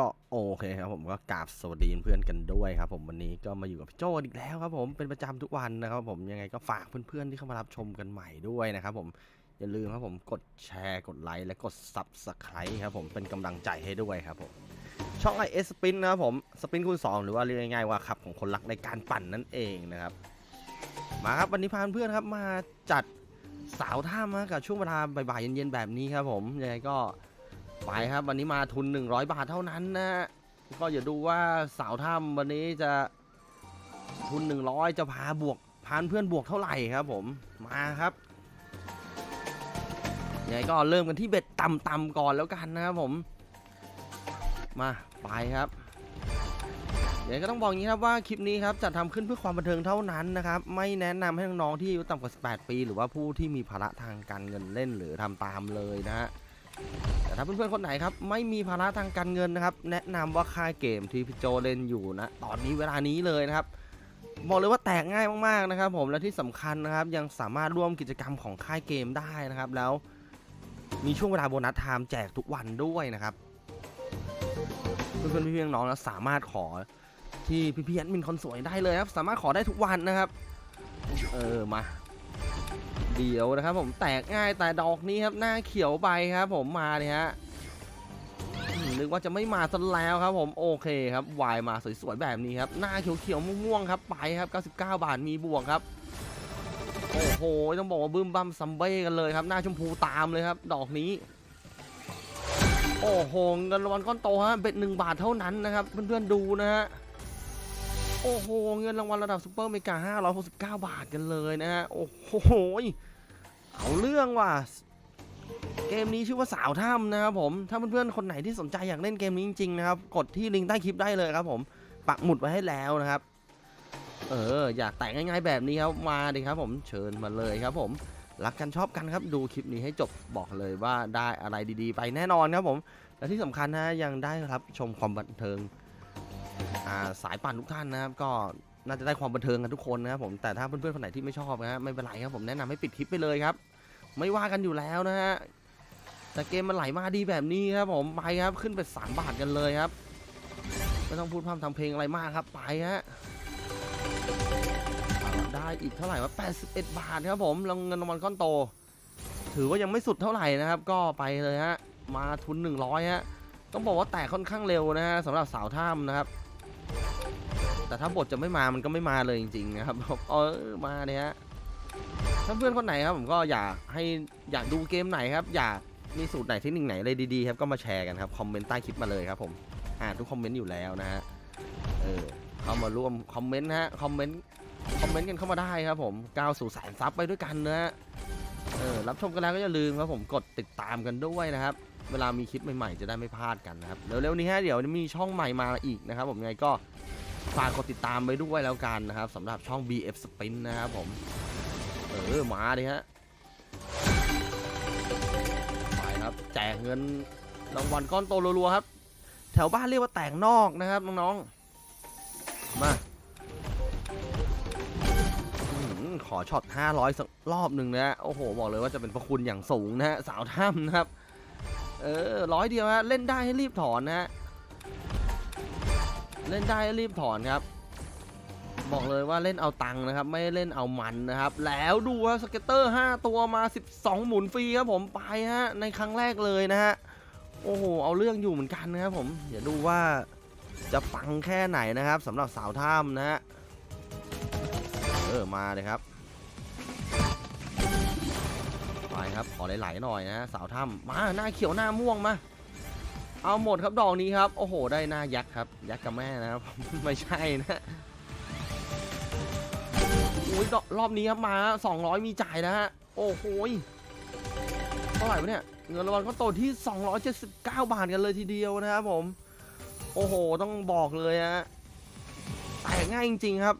ก็โอเคครับผมก็กราบสวัสดีเพื่อนกันด้วยครับผมวันนี้ก็มาอยู่กับพี่โจอีกแล้วครับผมเป็นประจำทุกวันนะครับผมยังไงก็ฝากเพื่อนๆที่เข้ามารับชมกันใหม่ด้วยนะครับผมอย่าลืมครับผมกดแชร์กดไลค์และกด Subscribe ครับผมเป็นกำลังใจให้ด้วยครับผมช่องไอเอสปินนะครับผมสปินคูณ2 หรือว่าเรียกง่ายๆว่าขับของคนรักในการปั่นนั่นเองนะครับมาครับวันนี้พาเพื่อนครับมาจัดสาวท่ามากับช่วงเวลาบ่ายๆเย็นๆแบบนี้ครับผมยังไงก็ ไปครับวันนี้มาทุน 100 บาทเท่านั้นนะฮะก็อย่าดูว่าสาวถ้ำวันนี้จะทุน 100 จะพาบวกพานเพื่อนบวกเท่าไหร่ครับผมมาครับยังไงก็เริ่มกันที่เบ็ดต่ำๆก่อนแล้วกันนะครับผม มาไปครับเดี๋ยวก็ต้องบอกงี้ครับว่าคลิปนี้ครับจะทำขึ้นเพื่อความบันเทิงเท่านั้นนะครับ ไม่แนะนำให้น้องๆที่อายุต่ำกว่า 18 ปี หรือว่าผู้ที่มีภาระทางการเงินเล่นหรือทำตามเลยนะฮะ แต่ถ้าเพื่อนๆคนไหนครับไม่มีภาระทางการเงินนะครับ แนะนำว่าค่ายเกมที่พี่โจเล่นอยู่นะตอนนี้เวลานี้เลยนะครับ บอกเลยว่าแตกง่ายมากๆนะครับ ผมและที่สำคัญนะครับ ยังสามารถร่วมกิจกรรมของค่ายเกมได้นะครับ แล้วมีช่วงเวลาโบนัสไทม์แจกทุกวันด้วยนะครับเพื่อนๆพี่ๆน้องๆนะสามารถขอที่พี่ๆแอดมินคนสวยได้เลยครับ สามารถขอได้ทุกวันนะครับ เออมา เดี๋ยวนะครับผมแตกง่ายแต่ดอกนี้ครับหน้าเขียวไปครับผมมาเลยฮะนึกว่าจะไม่มาซะแล้วครับผมโอเคครับวายมาสวยๆแบบนี้ครับหน้าเขียวๆม่วงๆครับไปครับ 99 บาทมีบวกครับโอ้โหต้องบอกว่าบึ้มบั้มซัมเบ้กันเลยครับหน้าชมพูตามเลยครับ ดอกนี้ โอ้โหเงินรางวัลก้อนโตฮะเบ็ดหนึ่งบาทเท่านั้นนะครับ เพื่อนๆดูนะฮะ โอ้โห เงินรางวัลระดับซูเปอร์เมกา569 บาทกันเลยนะฮะ โอ้โห เอาเรื่องว่ะ เกมนี้ชื่อว่าสาวถ้ำนะครับผม ถ้าเพื่อนๆ คนไหนที่สนใจอยากเล่นเกมนี้จริงๆนะครับ กดที่ลิงก์ใต้คลิปได้เลยครับผม ปักหมุดไว้ให้แล้วนะครับ เออ อยากแต่งง่ายๆแบบนี้ครับ มาดิครับผม เชิญมาเลยครับผม รักกันชอบกันครับ ดูคลิปนี้ให้จบบอกเลยว่าได้อะไรดีๆ ไปแน่นอนครับผม และที่สำคัญนะยังได้รับชมความบันเทิง สายปั่นทุกท่านนะครับก็น่าจะได้ความบันเทิงกันทุกคนนะครับผมแต่ถ้าเพื่อนๆคนไหนที่ไม่ชอบนะฮะไม่เป็นไรครับผมแนะนำให้ปิดคลิปไปเลยครับ ไม่ว่ากันอยู่แล้วนะฮะแต่เกมมันไหลมาดีแบบนี้ครับผมไปครับขึ้นไป3บาทกันเลยครับไม่ต้องพูดพร่ำทำเพลงอะไรมากครับไปฮะได้อีกเท่าไหร่วะ81 บาทครับผมรางเงินรางวัลก้อนโต ถือว่ายังไม่สุดเท่าไหร่นะครับ ก็ไปเลยฮะมาทุน 100ฮะต้องบอกว่าแตกค่อนข้างเร็วนะฮะสำหรับสาวถ้ำนะครับ แต่ถ้าบทจะไม่มามันก็ไม่มาเลยจริงๆนะครับเออมาเนี่ยฮะถ้าเพื่อนคนไหนครับผมก็อยากให้อยากดูเกมไหนครับอยากมีสูตรไหนเทคนิคไหนอะไรดีๆครับก็มาแชร์กันครับคอมเมนต์ใต้คลิปมาเลยครับผมอ่านทุกคอมเมนต์อยู่แล้วนะฮะเออเข้ามาร่วมคอมเมนต์นะฮะคอมเมนต์คอมเมนต์กันเข้ามาได้ครับผมก้าวสู่แสนซับไปด้วยกันนะฮะเออรับชมกันแล้วก็อย่าลืมครับผมกดติดตามกันด้วยนะครับเวลามีคลิปใหม่ๆจะได้ไม่พลาดกันนะครับเร็วๆนี้ฮะเดี๋ยวมีช่องใหม่มาอีกนะครับผมยังไงก็ ฝากกดติดตามไปด้วยแล้วกันนะครับสำหรับช่อง BF Spin นะครับผม เออมาดิฮะไปครับ แจกเงินรางวัลก้อนโตรัวๆครับ แถวบ้านเรียกว่าแต่งนอกนะครับน้องๆ มาอื้อหือขอช็อต 500 สักรอบหนึ่งนะฮะโอ้โห บอกเลยว่าจะเป็นพระคุณอย่างสูงนะฮะ สาวถ้ำนะครับ เออร้อยเดียวฮะ เล่นได้ให้รีบถอนนะฮะ เล่นได้รีบถอนครับ บอกเลยว่าเล่นเอาตังค์นะครับ ไม่เล่นเอามันนะครับ แล้วดูว่าสเก็ตเตอร์ 5 ตัวมา 12 หมุนฟรีครับผมไปฮะในครั้งแรกเลยนะฮะโอ้โหเอาเรื่องอยู่เหมือนกันนะครับผมเดี๋ยวดูว่าจะปังแค่ไหนนะครับสำหรับสาวถ้ำนะฮะเออมาเลยครับไปครับขอไหลๆหน่อยนะฮะสาวถ้ำมาหน้าเขียวหน้าม่วงมา เอาหมดครับดอกนี้ครับ โอ้โห ได้หน้ายักษ์ครับ ยักษ์กับแม่นะครับ ไม่ใช่นะอุ้ยรอบนี้ครับมา 200 มีจ่ายนะฮะ โอ้โหยเท่าไหร่วะเนี่ย เงินรางวัลก็โตที่ 279 บาทกันเลยทีเดียวนะครับผม โอ้โห ต้องบอกเลยฮะแต่ง่ายจริงๆครับ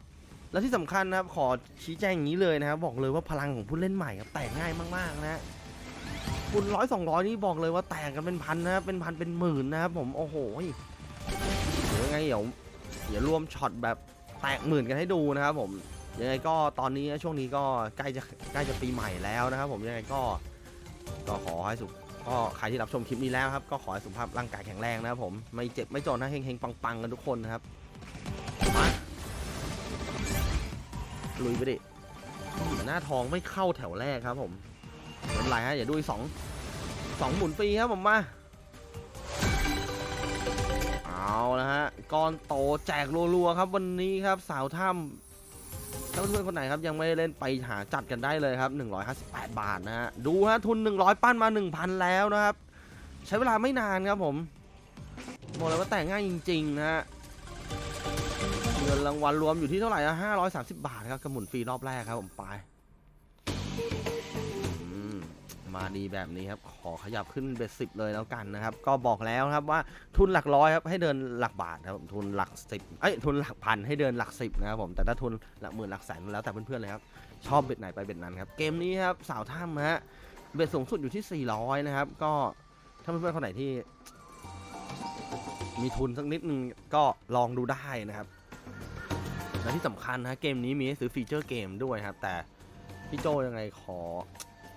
และที่สำคัญนะครับ ขอชี้แจงอย่างนี้เลยนะครับ บอกเลยว่าพลังของผู้เล่นใหม่ครับ แต่ง่ายมากๆนะฮะ คุณร้อยสองร้อยนี่บอกเลยว่าแตกกันเป็นพันนะครับเป็นพันเป็นหมื่นนะครับผมโอ้โหเดี๋ยวยังไงเดี๋ยวเดี๋ยวรวมช็อตแบบแตกหมื่นกันให้ดูนะครับผมยังไงก็ตอนนี้ช่วงนี้ก็ใกล้จะใกล้จะปีใหม่แล้วนะครับ ผมยังไงก็ก็ขอให้สุขก็ใครที่รับชมคลิปนี้แล้วครับก็ขอให้สุขภาพร่างกายแข็งแรงนะครับผมไม่เจ็บไม่จนนะเฮงๆปังๆกันทุกคนนะครับมาลุยไปดิหน้าทองไม่เข้าแถวแรกครับผม ไม่เป็นไรฮะอย่าดูอีสองสองหมุนฟรีครับผมมา เอาละฮะก้อนโตแจกรัวๆครับวันนี้ครับสาวถ้ำถ้าเพื่อนๆคนไหนครับยังไม่ได้เล่นไปหาจัดกันได้เลยครับ 158 บาทนะฮะดูฮะทุน 100 ปั้นมา 1,000 แล้วนะครับ ใช้เวลาไม่นานครับผมบอกเลยว่าแต่งง่ายจริงๆนะฮะเงินรางวัลรวมอยู่ที่เท่าไหร่อะ530 บาทครับกระหมุนฟรีรอบแรกครับผมไป มาดีแบบนี้ครับ ขอขยับขึ้นเบ็ดสิบเลยแล้วกันนะครับ ก็บอกแล้วครับว่าทุนหลักร้อยครับให้เดินหลักบาทครับผมทุนหลักสิบเอ้ยทุนหลักพันให้เดินหลักสิบนะครับผมแต่ถ้าทุนหลักหมื่นหลักแสนแล้วแต่เพื่อนๆเลยครับชอบเบ็ดไหนไปเบ็ดนั้นครับเกมนี้ครับสาวถ้ำฮะเบ็ดสูงสุดอยู่ที่ 400 นะครับ ก็ถ้าเพื่อนๆคนไหนที่ มีทุนสักนิดนึงก็ลองดูได้นะครับและที่สำคัญนะเกมนี้มีให้ซื้อฟีเจอร์เกมด้วยครับ แต่พี่โจยังไงขอ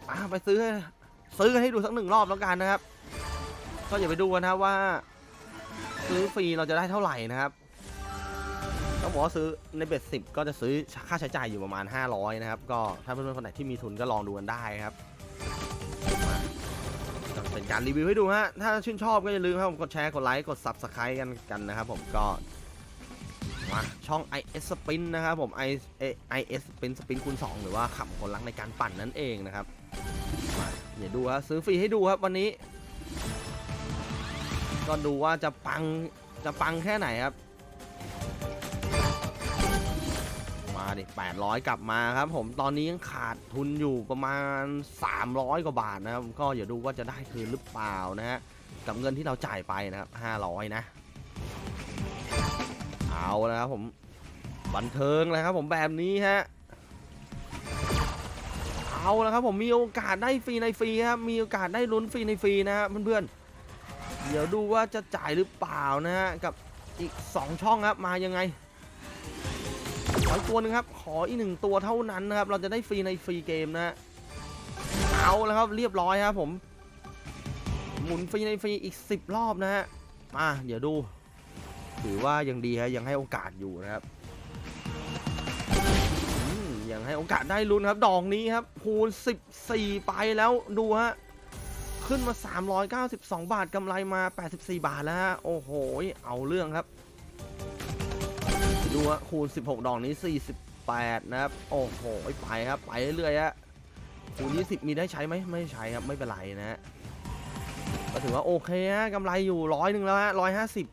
อะไปซื้อซื้อให้ดูสักหนึ่งรอบแล้วกันนะครับ ก็อย่าไปดูกันนะครับว่า ซื้อฟรีเราจะได้เท่าไหร่นะครับต้องบอกว่าซื้อในเบ็ดสิบก็จะซื้อค่าใช้จ่ายอยู่ประมาณ 500 นะครับ ก็ถ้าเพื่อนๆคนไหนที่มีทุนก็ลองดูกันได้ครับเป็นการรีวิวให้ดูฮะ ถ้าชื่นชอบก็อย่าลืมครับผมกดแชร์ กดไลค์ กด Subscribe กันกันนะครับผมก็มาช่อง IS Spin นะครับผม IS Spin Spin คูณ2หรือว่าขับคนรักในการปั่นนั่นเองนะครับ เดี๋ยวดูครับซื้อฟรีให้ดูครับวันนี้ก็ดูว่าจะปังจะปังแค่ไหนครับ มาดิ800 กลับมาครับ ผมตอนนี้ยังขาดทุนอยู่ประมาณ 300 กว่าบาทนะครับ ก็อย่าดูว่าจะได้คืนหรือเปล่านะฮะกับเงินที่เราจ่ายไปนะครับ 500 นะ เอาแล้วครับผมบันเทิงเลยครับผมแบบนี้ฮะ เอาแล้วครับผมมีโอกาสได้ฟรีในฟรีครับมีโอกาสได้ลุ้นฟรีในฟรีนะฮะเพื่อนๆเดี๋ยวดูว่าจะจ่ายหรือเปล่านะฮะกับอีก 2 ช่องครับมายังไงขอตัวนึงครับ ขออีกหนึ่งตัวเท่านั้นนะครับ เราจะได้ฟรีในฟรีเกมนะฮะเอาแล้วครับเรียบร้อยครับผม หมุนฟรีในฟรีอีก 10 รอบนะฮะมาเดี๋ยวดู ถือว่ายังดีฮะยังให้โอกาสอยู่นะครับ ยังให้โอกาสได้ลุ้นครับ ดอกนี้ครับคูณ14 ไปแล้วดูฮะ ขึ้นมา 392 บาทกำไรมา 84 บาทแล้วฮะ โอ้โห เอาเรื่องครับ ดูฮะคูณ 16 ดอกนี้ 48 นะครับ โอ้โห ไปครับ ไปเรื่อยๆฮะคูณ20 มีได้ใช้ไหมไม่ใช้ครับ ไม่เป็นไรนะฮะก็ถือว่าโอเคฮะกำไรอยู่ร้อยหนึ่งแล้วฮะร้อยห้าสิบ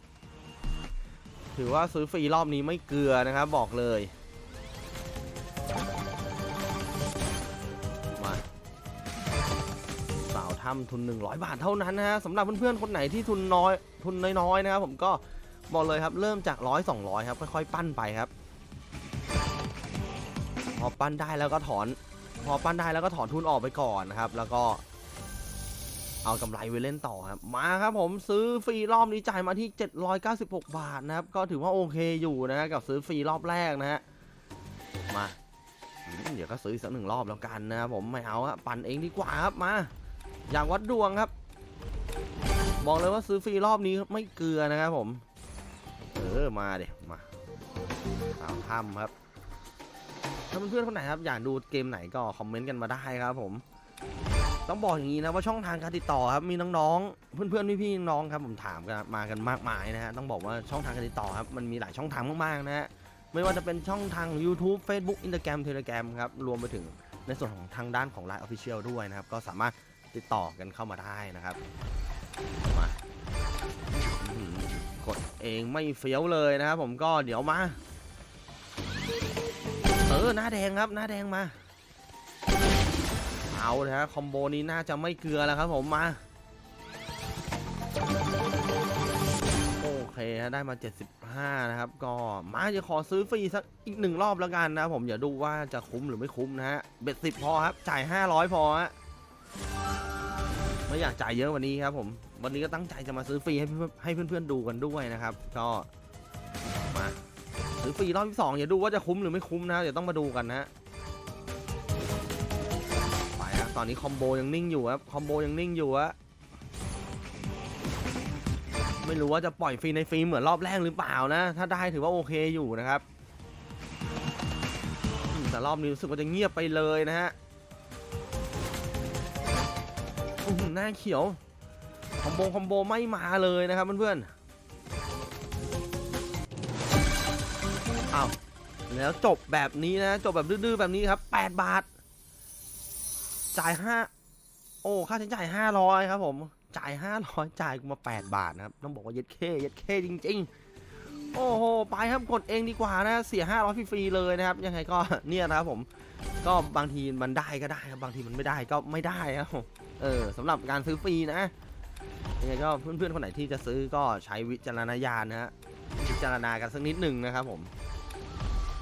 ถือว่าซื้อฟรีรอบนี้ไม่เกลือนะครับบอกเลย ทำทุน 100 บาทเท่านั้นนะฮะสำหรับเพื่อนๆคนไหนที่ทุนน้อยทุนน้อยๆนะครับผมก็บอกเลยครับเริ่มจากร้อยสองร้อยครับค่อยๆปั้นไปครับ พอปั้นได้แล้วก็ถอน พอปั้นได้แล้วก็ถอนทุนออกไปก่อนนะครับ แล้วก็ เอากำไรไว้เล่นต่อครับมาครับผมซื้อฟรีรอบนี้จ่ายมาที่ 796 บาทนะครับก็ถือว่าโอเคอยู่นะฮะกับซื้อฟรีรอบแรกนะฮะมาเดี๋ยวก็ซื้ออีกสักหนึ่งรอบแล้วกันนะครับผมไม่เอาอะปั่นเองดีกว่าครับมา อย่ากวัดดวงครับ บอกเลยว่าซื้อฟรีรอบนี้ไม่เกลือนะครับผม เออมาเดี๋ยมาสาวถ้ำครับ ถ้าเพื่อนๆคนไหนครับ อยากดูเกมไหนก็คอมเมนต์กันมาได้ครับผม ต้องบอกอย่างนี้นะว่าช่องทางการติดต่อครับมีน้องๆ เพื่อนๆพี่ๆน้องครับผมถามกันมากันมากมายนะฮะต้องบอกว่าช่องทางการติดต่อครับมันมีหลายช่องทางมากๆนะฮะไม่ว่าจะเป็นช่องทาง YouTube Facebook Instagram Telegram ครับรวมไปถึงในส่วนของทางด้านของ Line Official ด้วยนะครับ ก็สามารถ ติดต่อกันเข้ามาได้นะครับมากดเองไม่เฟี้ยวเลยนะครับผมก็เดี๋ยวมา เออหน้าแดงครับหน้าแดงมา เอาเลยฮะคอมโบนี้น่าจะไม่เกลือแล้วครับผมมาโอเคฮะได้มา 75 นะครับ ก็มาจะขอซื้อฟรีสักอีกหนึ่งรอบแล้วกันนะผมอย่าดูว่าจะคุ้มหรือไม่คุ้มนะฮะเบ็ดสิบพอครับ จ่าย 500 พอฮะ ไม่อยากจ่ายเยอะวันนี้ครับผมวันนี้ก็ตั้งใจจะมาซื้อฟรีให้เพื่อนให้เพื่อนๆดูกันด้วยนะครับ ก็มาซื้อฟรีรอบที่สองอย่าดูว่าจะคุ้มหรือไม่คุ้มนะเดี๋ยวต้องมาดูกันนะไปครับตอนนี้คอมโบยังนิ่งอยู่ครับคอมโบยังนิ่งอยู่ฮะไม่รู้ว่าจะปล่อยฟรีในฟรีเหมือนรอบแรกหรือเปล่านะ ถ้าได้ถือว่าโอเคอยู่นะครับแต่รอบนี้รู้สึกว่าจะเงียบไปเลยนะฮะ อื้อหือหน้าเขียว คอมโบคอมโบไม่มาเลยนะครับเพื่อนๆอ้าวแล้วจบแบบนี้นะ จบแบบดื้อๆแบบนี้ครับ 8 บาท จ่าย 5 โอ้ ค่าใช้จ่าย 500 ครับผม จ่าย 500 จ่ายกูมา 8 บาทนะครับ ต้องบอกว่าเย็ดเคเย็ดเคจริง ๆ โอ้โห ไปครับกดเองดีกว่านะ เสีย 500 ฟรีๆเลยนะครับ ยังไงก็เนี่ยนะครับผม ก็บางทีมันได้ก็ได้ครับ บางทีมันไม่ได้ก็ไม่ได้ครับเออสำหรับการซื้อฟรีนะ ยังไงก็เพื่อนๆคนไหนที่จะซื้อก็ใช้วิจารณญาณนะฮะ พิจารณากันสักนิดหนึ่งนะครับผม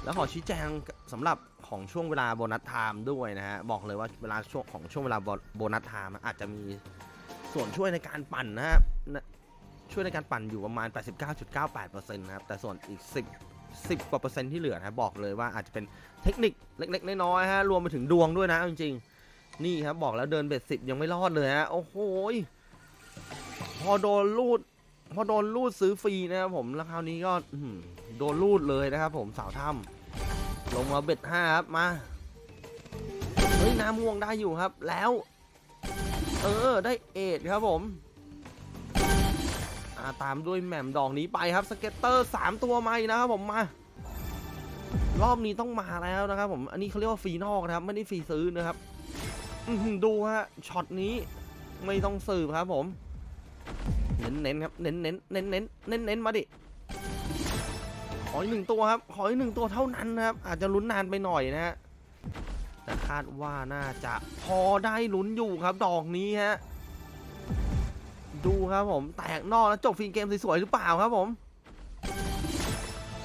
แล้วขอชี้แจงสำหรับของช่วงเวลาโบนัสไทม์ด้วยนะฮะ บอกเลยว่าเวลาช่วงของช่วงเวลาโบนัสไทม์อาจจะมีส่วนช่วยในการปั่นนะครับนะ ช่วยในการปั่นอยู่ประมาณ 89.98%นะครับแต่ส่วนอีก 10 10กว่าเปอร์เซ็นต์ที่เหลือนะบอกเลยว่าอาจจะเป็นเทคนิคเล็ก ๆ น้อยๆฮะรวมไปถึงดวงด้วยนะจริงๆ นี่ครับบอกแล้วเดินเบ็ดสิบยังไม่รอดเลยฮะโอ้โหพอโดนรูดพอโดนรูดซื้อฟรีนะครับผมแล้วคราวนี้ก็โดนรูดเลยนะครับผมสาวถ้ำลงมาเบ็ดห้าครับมาเฮ้ยน้ำม่วงได้อยู่ครับแล้ว เออได้เอ็ดครับผมาตามด้วยแหม่มดอกนี้ไปครับสเก็ตเตอร์สามตัวใหม่นะครับผมมารอบนี้ต้องมาแล้วนะครับผมอันนี้เขาเรียกว่าฟรีนอกนะครับ ไม่ได้ฟรีซื้อนะครับดูฮะช็อตนี้ไม่ต้องสืบครับผมเน้นเน้นๆครับเน้นเน้นเน้นเน้นเน้นเน้นๆมาดิขออีกหนึ่งตัวครับขออีกหนึ่งตัวเท่านั้นนะครับ อาจจะลุ้นนานไปหน่อยนะฮะแต่คาดว่าน่าจะพอได้ลุ้นอยู่ครับ ดอกนี้ฮะ ดูครับผมแตกนอกแล้วจบฟรีเกมสวยๆหรือเปล่าครับผม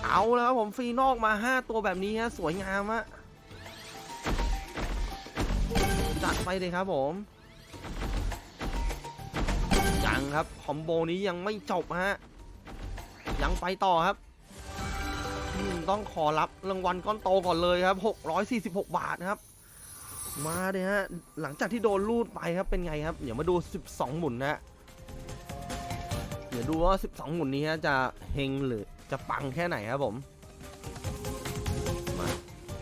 เอาแล้วครับผมฟรีนอกมา 5 ตัวแบบนี้ฮะสวยงามฮะจัดไปเลยครับผมยังครับคอมโบนี้ยังไม่จบฮะยังไปต่อครับต้องขอรับรางวัลก้อนโตก่อนเลยครับ 646 บาทครับ มาเลยฮะ หลังจากที่โดนลูดไปครับเป็นไงครับ เดี๋ยวมาดู 12 หมุนนะฮะ ดี๋ยวดูว่า 12 หมุนนี้จะเฮงหรือจะปังแค่ไหนครับผมมา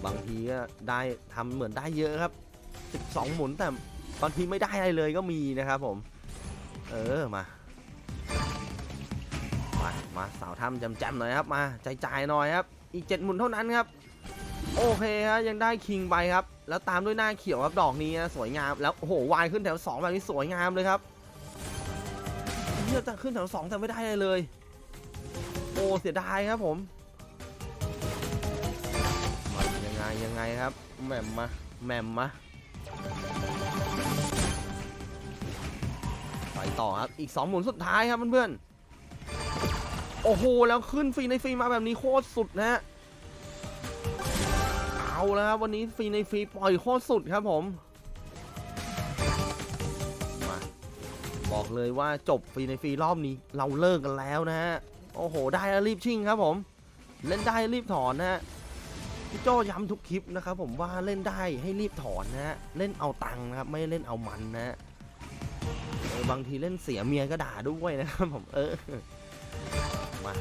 บางทีก็ได้ทำเหมือนได้เยอะครับ 12 หมุนแต่บางทีไม่ได้อะไรเลยก็มีนะครับผม เออมามามาสาวถ้ำจำๆหน่อยครับมาใจจ่ายหน่อยครับ อีกเจ็ดหมุนเท่านั้นครับโอเคฮะยังได้คิงไปครับ แล้วตามด้วยหน้าเขียวครับดอกนี้นะสวยงามแล้วโอ้โหวายขึ้นแถวสองแบบนี้สวยงามเลยครับ เฮียจะขึ้นแถวสองแต่ไม่ได้เลยเลย โอ้เสียดายครับผมมายังไงยังไงครับแหม่มมาแหม่มมาไปต่อครับ อีก 2 หมุนสุดท้ายครับเพื่อนๆ โอ้โห แล้วขึ้นฟรีในฟรีมาแบบนี้โคตรสุดนะฮะ เอาแล้วครับวันนี้ฟรีในฟรีปล่อยโคตรสุดครับผม บอกเลยว่าจบฟรีในฟรีรอบนี้เราเลิกกันแล้วนะฮะ โอ้โห ได้แล้วรีบชิ่งครับผม เล่นได้รีบถอนนะฮะพี่โจย้ำทุกคลิปนะครับผมว่าเล่นได้ให้รีบถอนนะฮะ เล่นเอาตังค์นะครับไม่เล่นเอามันนะฮะบางทีเล่นเสียเมียก็ด่าด้วยนะครับผมเออมา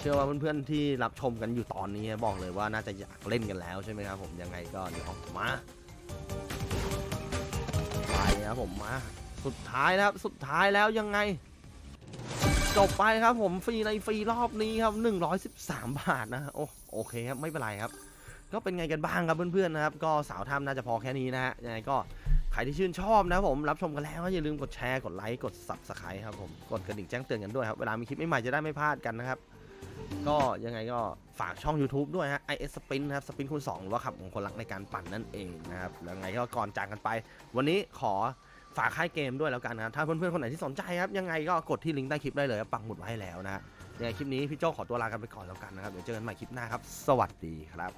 เชื่อว่าเพื่อนๆที่รับชมกันอยู่ตอนนี้บอกเลยว่าน่าจะอยากเล่นกันแล้วใช่ไหมครับผมยังไงก็เดี๋ยวมา ไปครับผมมาสุดท้ายนะครับสุดท้ายแล้วยังไง จบไปครับผมฟรีในฟรีรอบนี้ครับ 113 บาทนะโอ้โอเคครับไม่เป็นไรครับ ก็เป็นไงกันบ้างครับเพื่อนๆนะครับ ก็สาวทำน่าจะพอแค่นี้นะฮะยังไงก็ใครที่ชื่นชอบนะครับผมรับชมกันแล้วก็อย่าลืมกดแชร์กดไลค์กด subscribe ครับผมกดกระดิ่งแจ้งเตือนกันด้วยครับเวลามีคลิปใหม่ๆจะได้ไม่พลาดกันนะครับ ก็ยังไงก็ฝากช่อง YouTube ด้วยฮะ IS Spin นะครับ Spin คูณ2หรือว่าขับของคนรักในการปั่นนั่นเองนะครับยังไงก็ก่อนจากกันไป วันนี้ขอฝากค่ายเกมด้วยแล้วกันนะครับ ถ้าเพื่อนๆ คนไหนที่สนใจครับ ยังไงก็กดที่ลิงก์ใต้คลิปได้เลยปักหมุดไว้ให้แล้วนะฮะยังไงคลิปนี้พี่โจ้ขอตัวลากันไปก่อนแล้วกันนะครับ เดี๋ยวเจอกันใหม่คลิปหน้าครับ สวัสดีครับ